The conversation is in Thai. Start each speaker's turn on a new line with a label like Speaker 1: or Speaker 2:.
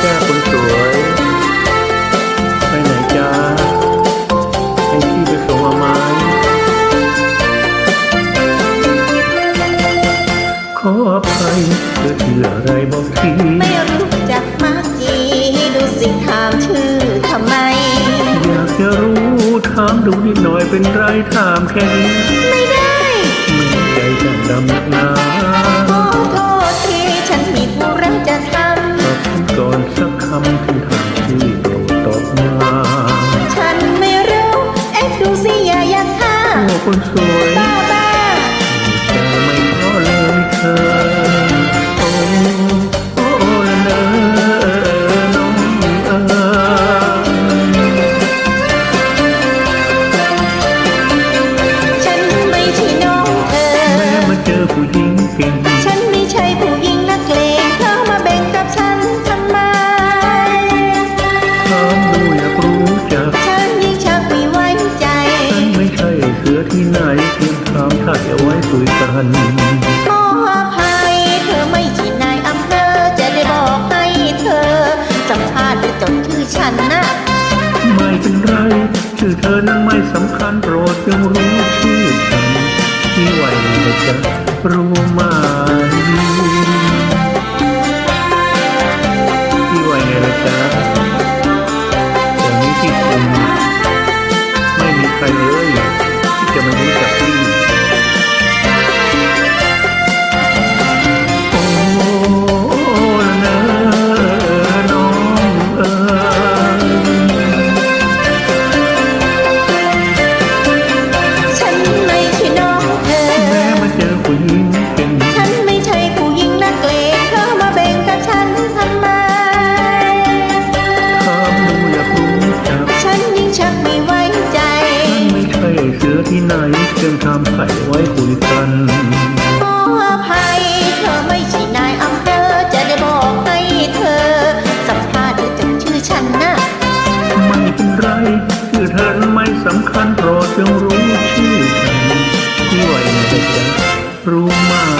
Speaker 1: แก้วคนสวย ไปไหนจ้าให้พี่ไปส่งเอาไหม้ขออภัยเธอชื่ออะไรบอกที
Speaker 2: ไม่รู้จักมากจีดูสิถามชื่อทำไม
Speaker 1: อยากจะรู้ถามดูนิดหน่อยเป็นไรถามแค่นี้
Speaker 2: ไม่ได้ ฉันไม่รู้เอ๊ะดูสิอย่าอยากท่า
Speaker 1: โอ้คนสวย
Speaker 2: บ้าบ้า
Speaker 1: จะไม่พอเลยเธอโอ้โอ้ละเนอน้องเอ๋ย
Speaker 2: ฉันไม่ใช่น้องเธอ
Speaker 1: แม้มาเจอผู้หญิงเก่ง
Speaker 2: ฉันไม่ใช่ผู้หญิงนักเลงเธอมาแบ่งกับฉันทำไม
Speaker 1: ถามดู ที่ไหนเพียงถามถ่ายเอาไว้คุยกัน
Speaker 2: ขออภัยเธอไม่ใช่นายอำเภอจะได้บอกให้เธอสัมภาษณ์หรือจดชื่อฉันนะ
Speaker 1: ไม่เป็นไร ชื่อเธอนั้นไม่สำคัญโปรดจงรู้ชื่อฉันที่ไว้นะจ๊ะรู้ไหม ไหนเชิงทำไข่ไว้คุยกัน
Speaker 2: ขออภัยเธอไม่ใช่นายอำเภอจะได้บอกให้เธอ สัมภาษณ์หรือจดชื่อฉันนะ
Speaker 1: ไม่เป็นไร ชื่อเธอนั้นไม่สำคัญโปรดจงรู้ชื่อฉันที่ไว้นะจ๊ะรู้ไหม